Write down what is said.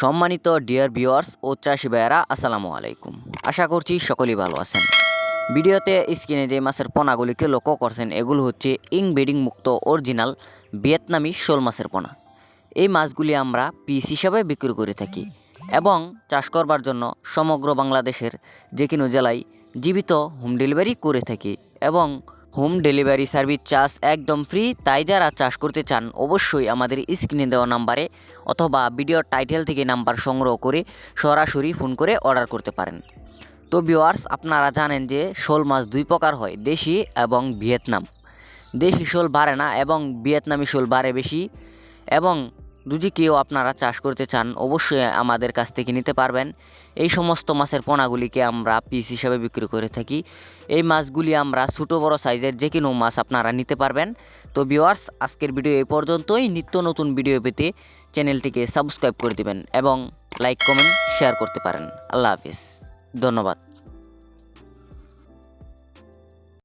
সম্মানিত dear viewers ও চাষি ভাইয়েরা, আসসালামু আলাইকুম। আশা করছি সকলেই ভালো আছেন। ভিডিওতে স্ক্রিনে যে মাছের পোনাগুলিকে লক্ষ্য করছেন, এগুলো হচ্ছে ইং বেডিং মুক্ত অরিজিনাল ভিয়েতনামি শোল মাছের পোনা। এই মাছগুলি আমরা পিস হিসাবে বিক্রি করে থাকি এবং চাষ করবার জন্য সমগ্র বাংলাদেশের যে কোনো জেলায় জীবিত হোম ডেলিভারি করে থাকি এবং হোম ডেলিভারি সার্ভিস চার্জ একদম ফ্রি, তাই যারা চাষ করতে চান, অবশ্যই আমাদের স্ক্রিনে দেওয়া নাম্বারে অথবা ভিডিওর টাইটেল থেকে নাম্বার সংগ্রহ করে সরাসরি ফোন করে অর্ডার করতে পারেন। তো ভিওয়ার্স আপনারা জানেন যে শোল মাছ দুই প্রকার হয়, দেশি এবং ভিয়েতনাম। দেশি শোল বাড়ে না এবং ভিয়েতনামি শোল বাড়ে বেশি এবং যদি কেউ আপনারা চাষ করতে চান, অবশ্যই আমাদের কাছ থেকে নিতে পারবেন। এই সমস্ত মাছের পোনাগুলিকে আমরা পিস হিসাবে বিক্রি করে থাকি। এই মাছগুলি আমরা ছোটো, বড় সাইজের যে কোনো মাছ আপনারা নিতে পারবেন। তো ভিওয়ার্স আজকের ভিডিও এই পর্যন্তই। নিত্য নতুন ভিডিও পেতে চ্যানেলটিকে সাবস্ক্রাইব করে দিবেন এবং লাইক, কমেন্ট শেয়ার করতে পারেন। আল্লাহ হাফিজ। ধন্যবাদ।